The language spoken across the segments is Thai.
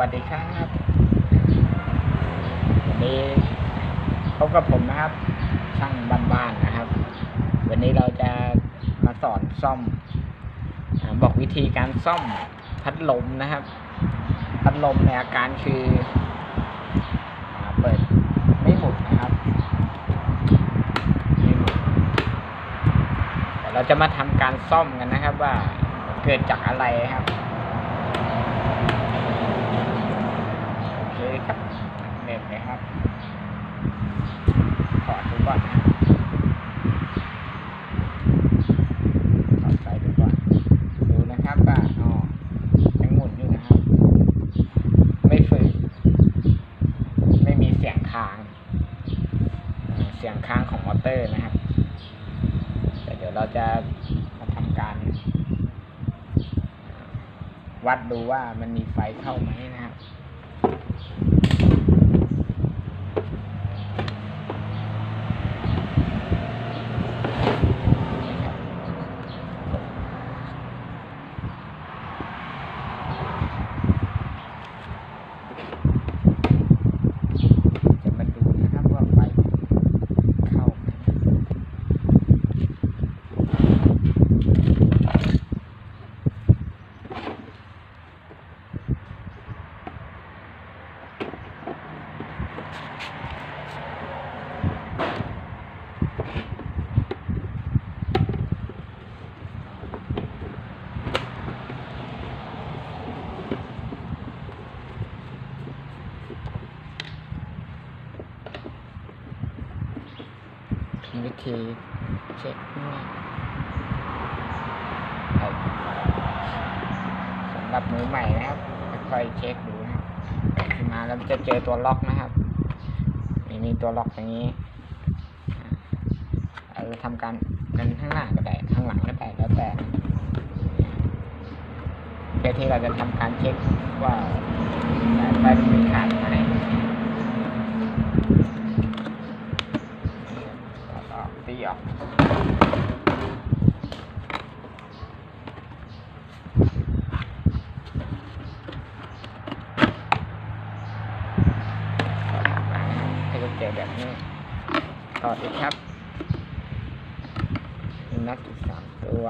วัสดีครับวันนี้พบกับผมนะครับ ช่างบ้านๆนะครับ วันนี้เราจะมาสอนซ่อมอบอกวิธีการซ่อมพัดลมนะครับ พัดลมในอาการคืออเปิดไม่หมุนนะครับไม่หมุนเราจะมาทำการซ่อมกันนะครับว่าเกิดจากอะไรครับ โอเคครับเน็ตเลยครับ ขอดู ก่อนนะขอใส่ดูก่อน ดูนะครับว่าอ๋อยังหมุนอยู่นะครับ ไม่ฝืนไม่มีเสียงค้าง เสียงค้างของมอเตอร์นะครับ แต่เดี๋ยวเราจะมาทำการวัดดูว่ามันมีไฟเข้าไหมนะครับ จะมาดูนะครับว่าไฟเข้าไหม วิธีเช็คนี่ครับสำหรับมือใหม่นะครับค่อยเช็คดูนะขึ้นมาแล้วจะเจอตัวล็อกนะ มีตัวล็อกอย่างนี้เราทำการกันข้างหน้าก็ได้ข้างหลังก็ได้แล้วแต่เพื่อที่เราจะทำการเช็คว่าสายไฟมันมีขาดไหมตีออกให้เราเจอแบบนี้ ต่ออีกครับมีนัดอีกสามตัว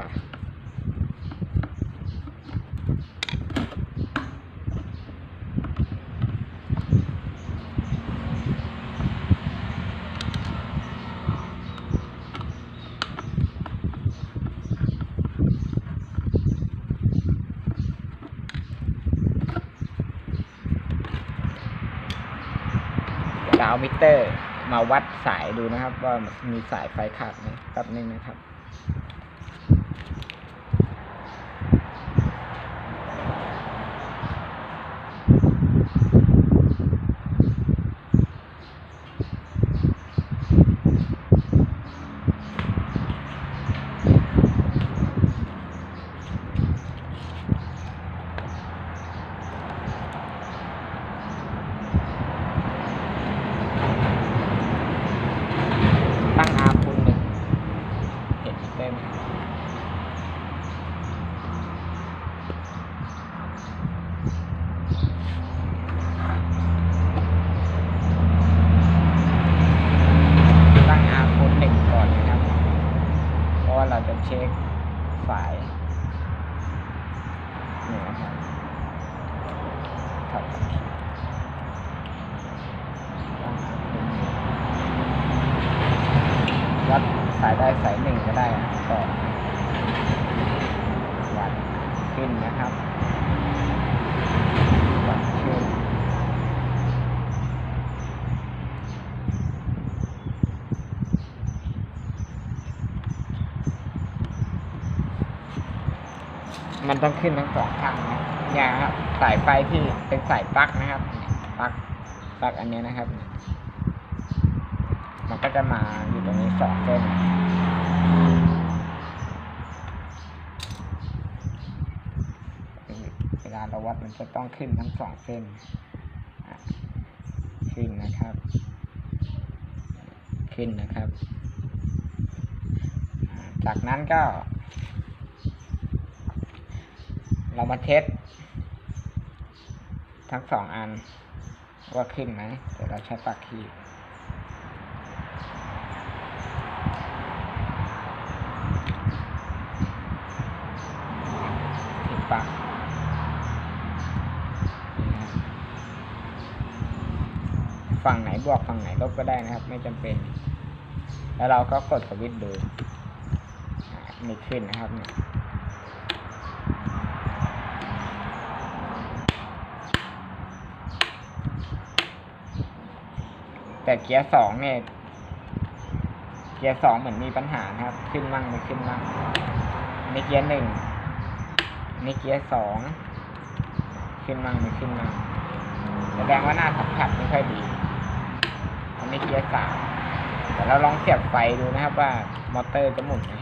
จะเอามิเตอร์ วัดสายดูนะครับ ว่ามีสายไฟขาดไหมแป๊บนึงนะครับ ตั้งอาคูณหนึ่งเห็นมิเตอร์ไหมตั้งอาคูณหนึ่งก่อนนะครับ เพราะว่าเรา จะเช็คสายนี่นะครับครับตั้งอาคูณหนึ่งวัดสายได้สายหนึ่งก็ได้นะก็วัดขึ้นนะครับวัดขึ้น มันต้องขึ้นทั้งสองข้างนะเนี่ยครับสายไฟที่เป็นสายปลั๊กนะครับปลั๊กปลั๊กอันนี้นะครับ มันก็จะมาอยู่ตรงนี้สองเส้นเวลาเราวัดมันจะต้องขึ้นทั้งสองเส้นขึ้นนะครับ ขึ้นนะครับ จากนั้นก็ เรามาเทสทั้งสองอัน ว่าขึ้นไหมเดี๋ยวเราใช้ปากขีดขีดปากฝั่งไหนบวกฝั่งไหนลบก็ได้นะครับ ไม่จำเป็น แล้วเราก็กดสวิตช์ดูนี่ขึ้นนะครับเนี่ย แต่เกียร์สองเนี่ย เกียร์สองเหมือนมีปัญหานะครับ ขึ้นมั่งไม่ขึ้นมั่งในเกียร์หนึ่งในเกียร์สองขึ้นมั่งไม่ขึ้นมั่งแสดงว่าหน้าสัมผัสไม่ค่อยดีอันนี้เกียร์สามแต่เราลองเสียบไฟดูนะครับว่ามอเตอร์จะหมุนไหม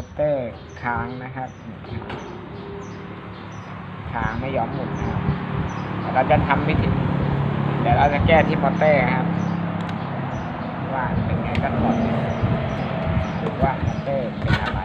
อเตอร์ค้างนะครับ ค้างไม่ยอมหมุนครับเราจะทำวิธีเดี๋ยวเราจะแก้ที่มอเตอร์ครับ ว่าเป็นไงกันก่อนดูว่า มอเตอร์เป็นอะไร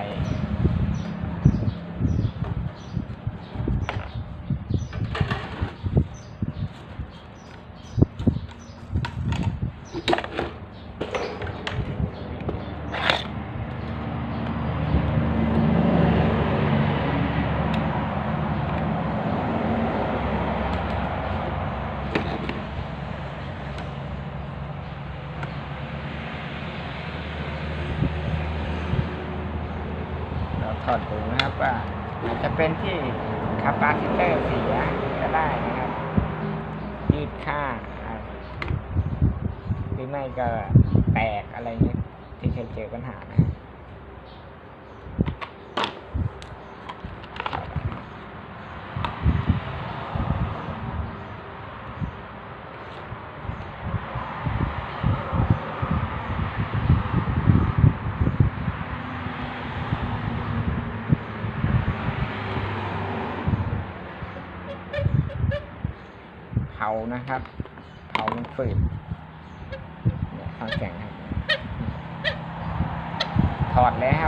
เราถอดดูนะครับว่าอาจจะเป็นที่คาปาซิเตอร์เสียก็ได้นะครับ ยืดค่างอะหรือ ไม่ก็แตกอะไรเงี้ยที่เคยเจอปัญหานะเผานะครับเผามันฝืดเนี่ยฟังเสียงครับ ถ อดแล้ว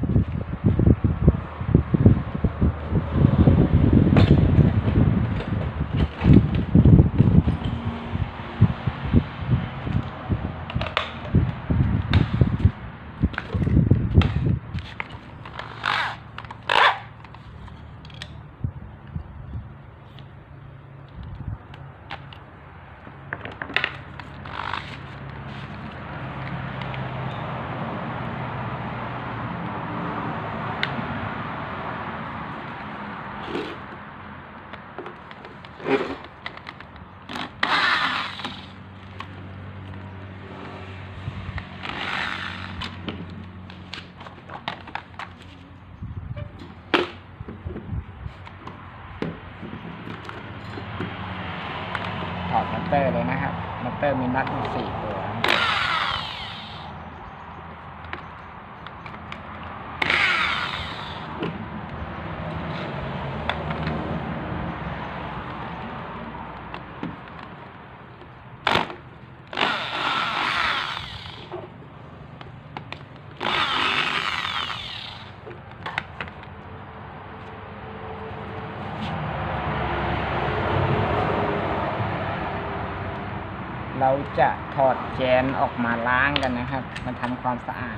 เตอร์เลยนะครับมอเตอร์มีน็อตมีสี่ตัว แกนออกมาล้างกันนะครับมาทำความสะอาด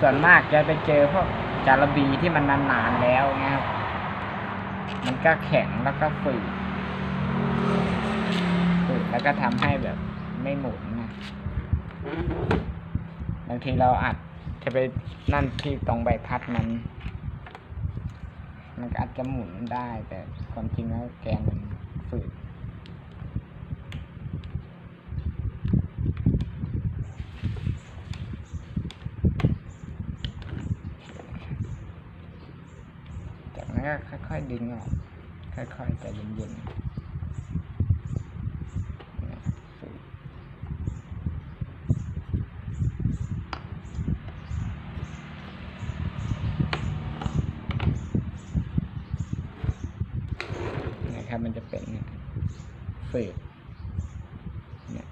ส่วนมากจะไปเจอพวกจาระบีที่มันนานๆแล้วนะครับ มันก็แข็งแล้วก็ฝืดฝืดแล้วก็ทำให้แบบไม่หมุนนะบางทีเราอัดจะไปนั่นที่ตรงใบพัดมัน มันก็อาจจะหมุนได้แต่ความจริงแล้วแกนมันฝืด จากนั้นก็ค่อยๆ ดึงออกค่อยๆใจเย็นๆนะครับมันจะเป็นเนี่ยฝืดเนี่ย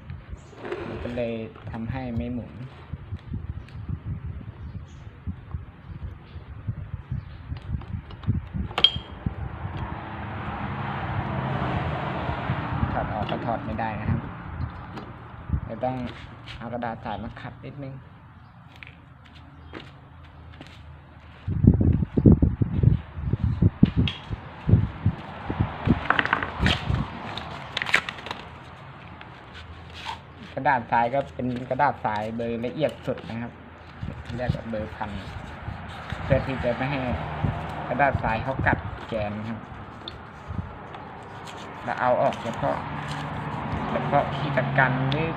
มันก็เลยทำให้ไม่หมุน ถอดออกก็ถอดไม่ได้นะครับเดี๋ยว ต้องเอากระดาษสายมาขัดนิดนึงกระดาษทรายก็เป็นกระดาษทรายเบอร์ละเอียดสุดนะครับเรียกว่าเบอร์พันเพื่อที่จะไม่ให้กระดาษทรายเขากัดแกนครับ แล้วเอาออกเฉพาะเฉพาะขีตะกันหรือ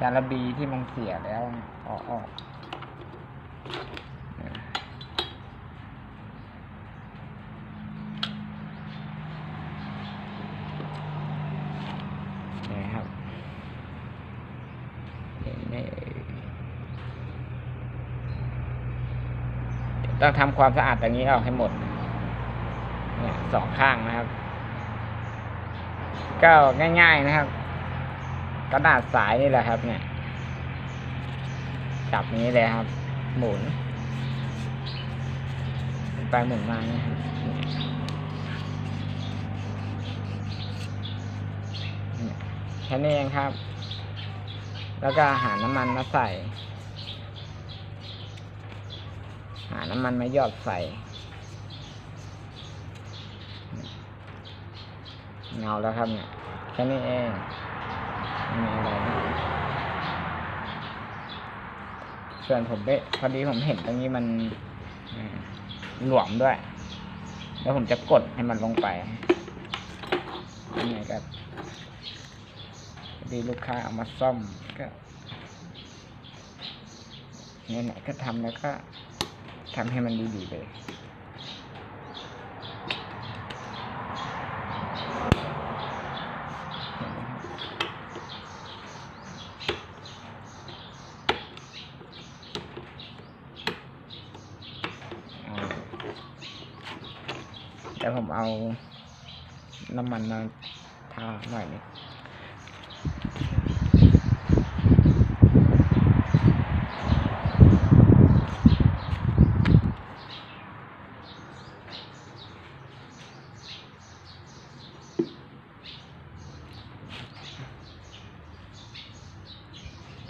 จาระบีที่มันเสียแล้วเอาออกนี่ครับเห็นไหมเอ่ยต้องทำความสะอาดตรงนี้ออกให้หมด เนี่ยสองข้างนะครับ ก็ง่าย ๆนะครับ กระดาษสายนี่แหละครับ เนี่ย จับนี้เลยครับ หมุน ไปหมุนมานะครับเนี่ยแค่นี้เองครับ แล้วก็หาน้ำมันมาใส่ หาน้ำมันมาหยอดใส่ เงาแล้วครับเนี่ย แค่นี้เอง มีอะไรส่วนผมเป๊ะพอดีผมเห็นตรงนี้มันหลวมด้วย แล้วผมจะกดให้มันลงไปนี่ครับพอดีลูกค้าเอามาซ่อมก็ไหนๆก็ทำแล้วก็ทำให้มันดีๆเลย เดี๋ยวผมเอาน้ำมันมาทาหน่อยนึง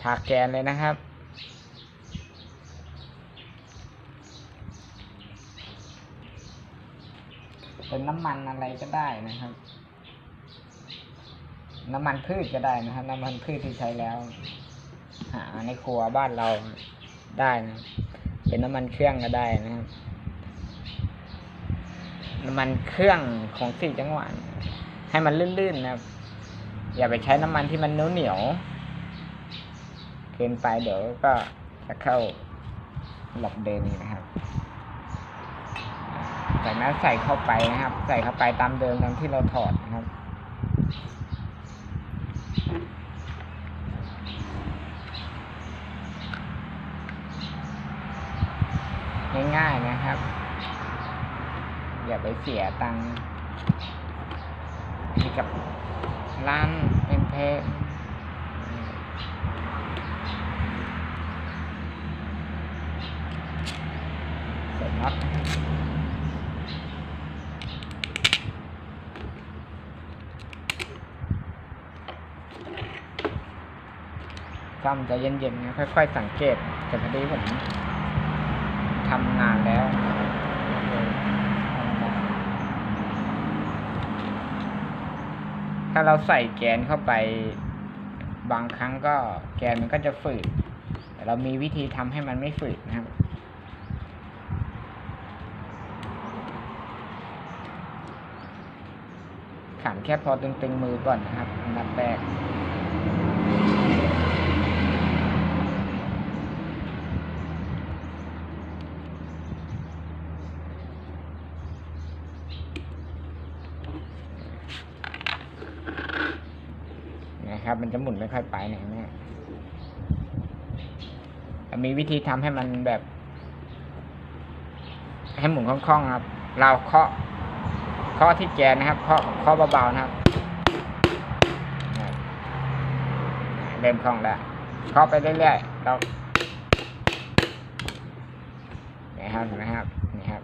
ทาแกนเลยนะครับ เป็นน้ำมันอะไรก็ได้นะครับ น้ำมันพืชก็ได้นะครับ น้ำมันพืชที่ใช้แล้ว หาในครัวบ้านเราได้นะเป็นน้ำมันเครื่องก็ได้นะครับ น้ำมันเครื่องของสี่จังหวะให้มันลื่นๆนะครับ อย่าไปใช้น้ำมันที่มันเหนียวๆเกินไปเดี๋ยวก็จะเข้าหลบเดินนะครับ จากนั้นใส่เข้าไปนะครับ ใส่เข้าไปตามเดิมตามที่เราถอดนะครับ ง่ายๆนะครับ อย่าไปเสียตังค์ให้กับร้านเป็นเพงๆเสร็จน็อตนะครับ ซ่อมใจเย็นๆนะค่อย ๆ สังเกตแต่พอดีผมทำนานแล้วถ้าเราใส่แกนเข้าไป บางครั้งก็แกนมันก็จะฝืดแต่เรามีวิธีทำให้มันไม่ฝืดนะครับขันแค่พอตึงๆมือก่อนนะครับอันดับแรก ครับ มันจะหมุนไม่ค่อยไปไหนเนี่ยมีวิธีทำให้มันแบบ ให้หมุนคล่องๆครับ เราเคาะเคาะที่แกนนะครับเคาะเคาะเบาๆนะครับเริ่มคล่องแล้วเคาะไปเรื่อยๆเรานี่ครับเห็นไหมครับ นี่ครับ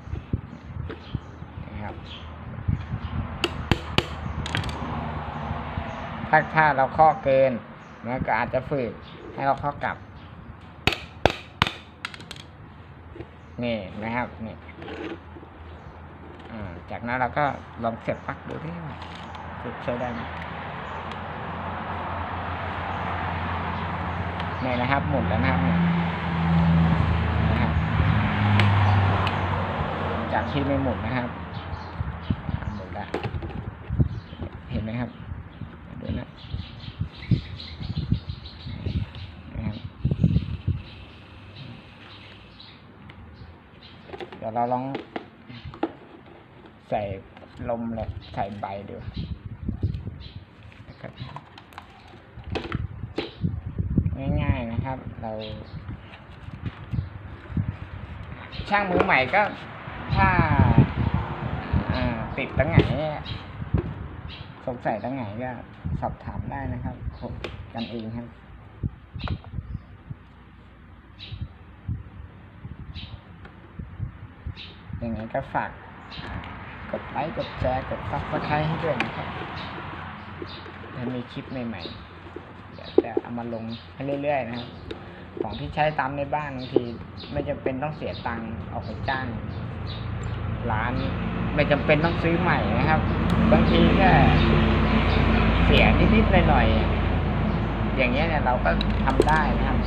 นี่ครับ ถ้าถ้าเราเคาะเกินมันก็อาจจะฝืดให้เราเคาะกลับ นี่นะครับนี่จากนั้นเราก็ลองเสียบปลั๊กดูที่ใช้ได้ไหมนี่นะครับ หมุนแล้วนะครับเนี่ยนะครับจากที่ไม่หมุนนะครับอ่าหมุนแล้วเห็นไหมครับดูนะนะครับ เราลองใส่ลมเลยใส่ใบดูนะครับง่ายๆนะครับ เรา ช่างมือใหม่ก็ถ้าอ่าติดตั้งไหนสงสัยตั้งไหนก็สอบถามได้นะครับผมกันเองครับ ยังไงก็ฝากกดไลค์กดแชร์กดซับสไครต์ให้ด้วยนะครับถ้ามีคลิปใหม่ๆ เดี๋ยวจะเอามาลงให้เรื่อยๆนะครับ ของที่ใช้ตามในบ้านบางที ไม่จำเป็นต้องเสียตังค์ออกไปจ้าง ร้านไม่จำเป็นต้องซื้อใหม่นะครับ บางทีแค่เสียนิดๆหน่อยๆอย่างเงี้ยเนี่ยเราก็ทำได้นะครับ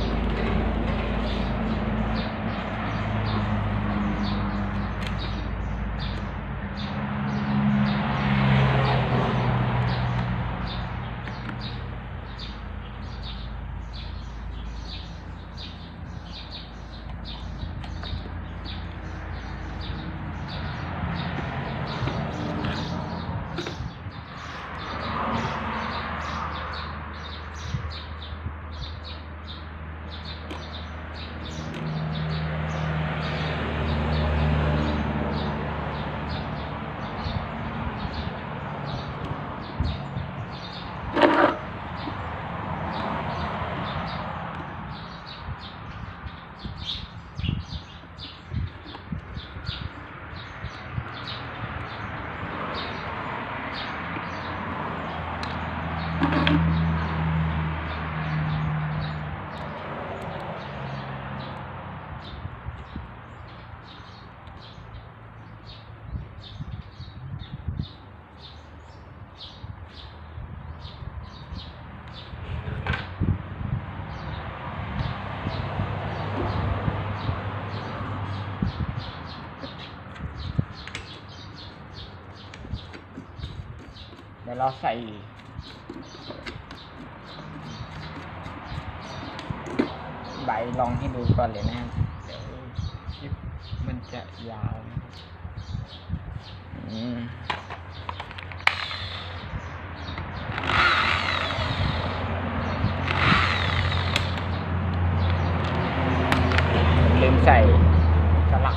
เราใส่ใบลองให้ดูก่อนเลยนะครับเดี๋ยวคลิปมันจะยาวนะครับอืมลืมใส่ลัก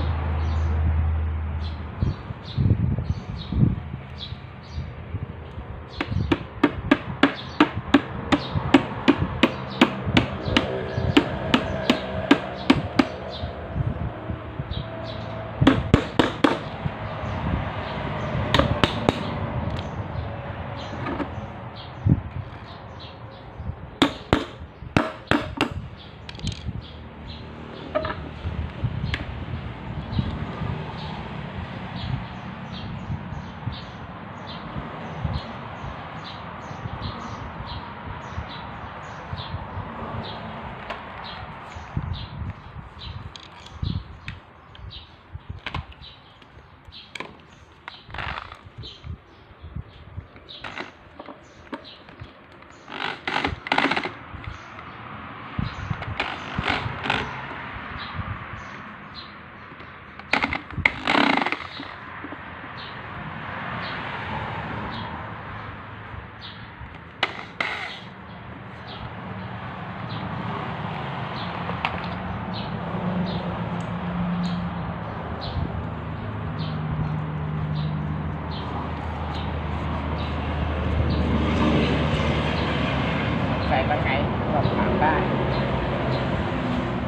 สัยตรงไหนสอบถามได้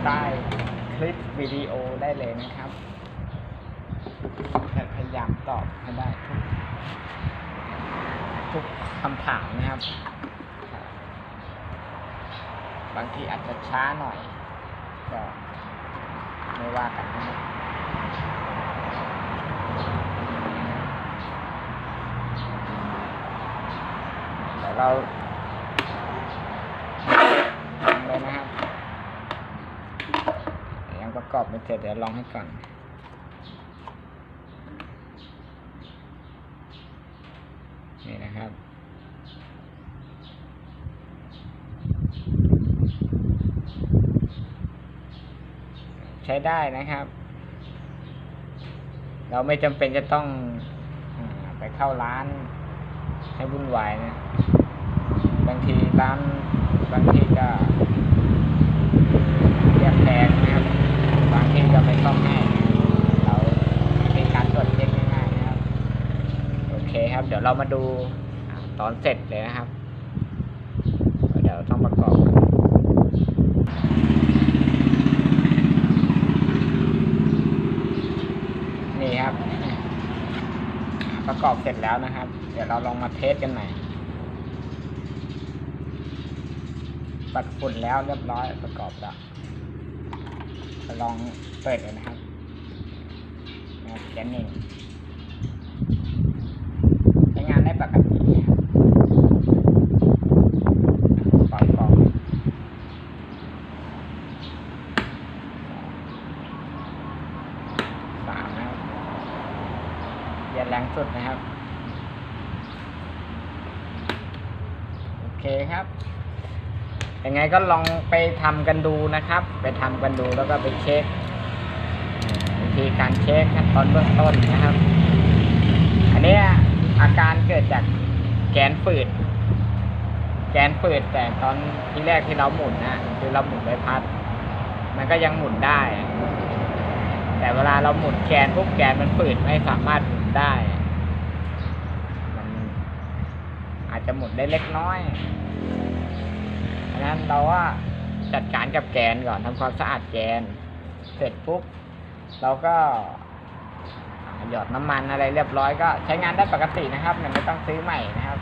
ใต้คลิปวิดีโอได้เลยนะครับจะพยามตอบให้ได้ทุกทุกคำถามนะครับ บางทีอาจจะช้าหน่อย ก็ไม่ว่ากันนะครับเดี๋ยวเราทำเลยนะครับยังประกอบไม่เสร็จเดี๋ยวลองให้ก่อนนะครับ ใช้ได้นะครับ เราไม่จำเป็นจะต้องอไปเข้าร้านให้วุ่นวายนะ บางทีร้านบางทีก็เรียกแพงนะครับ บางทีก็ไม่ต้องให้เรามีการตรวจเช็คง่ายๆนะครับ โอเคครับ เดี๋ยวเรามาดูอตอนเสร็จเลยนะครับ เดี๋ยวต้องประกอบ นี่ครับ ประ กอบเสร็จแล้วนะครับ เดี๋ยวเราลองมาเทสกันหน่อยปัดฝุ่นแล้วเรียบร้อยประกอบแล้วลองเปิดเลยนะครับนะครับแกนนิ่งใช้งานได้ปกตินะครับปล่อยกล่องสามนะครับเยียนแรงสุดนะครับ โอเคครับ ยังไงก็ลองไปทำกันดูนะครับ ไปทำกันดูแล้วก็ไปเช็ควิธีการเช็คขั้นตอนเบื้องต้นนะครับ อันนี้อาการเกิดจากแกนฝืด แกนฝืดแต่ตอนที่แรกที่เราหมุนนะคือเราหมุนใบพัด มันก็ยังหมุนได้ แต่เวลาเราหมุนแกนปุ๊บแกนมันฝืดไม่สามารถหมุนได้มันอาจจะหมุนได้เล็กน้อย ดังนั้นเราว่าจัดการกับแกนก่อนทำความสะอาดแกน เสร็จปุ๊บเราก็หยอดน้ำมันอะไรเรียบร้อยก็ใช้งานได้ปกตินะครับเนี่ยไม่ต้องซื้อใหม่นะครับ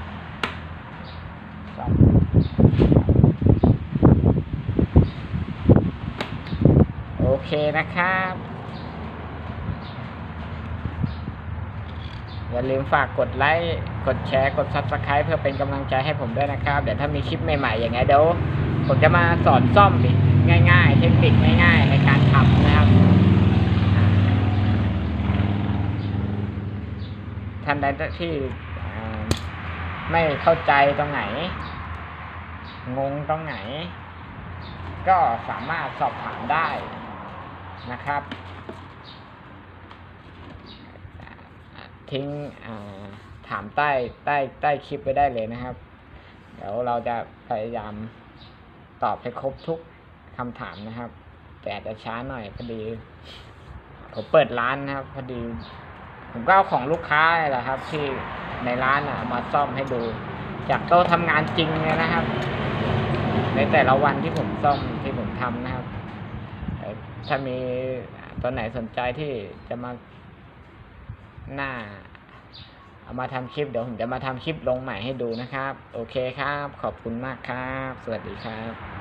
โอเคนะครับ อย่าลืมฝากกดไลค์ กดแชร์ กด subscribe เพื่อเป็นกำลังใจให้ผมด้วยนะครับ เดี๋ยวถ้ามีคลิปใหม่ๆ อย่างไงเดี๋ยวผมจะมาสอนซ่อมง่าย ๆ เทคนิคง่าย ๆ ในการทำนะครับ ท่านใดที่ไม่เข้าใจตรงไหน งงตรงไหน ก็สามารถสอบถามได้นะครับ ทิ้งถามใต้ใต้ใต้คลิปไว้ได้เลยนะครับ เดี๋ยวเราจะพยายามตอบให้ครบทุกคำถามนะครับ แต่อาจจะช้าหน่อยพอดี ผมเปิดร้านนะครับ พอดี ผมก็เอาของลูกค้าแหละครับ ที่ในร้านอะมาซ่อมให้ดู จากโต๊ะทำงานจริงเลยนะครับ ในแต่ละวันที่ผมซ่อมที่ผมทำนะครับถ้ามีตัวไหนสนใจที่จะมาหน้า เอามาทำคลิปเดี๋ยวผมจะมาทำคลิปลงใหม่ให้ดูนะครับ โอเคครับ ขอบคุณมากครับ สวัสดีครับ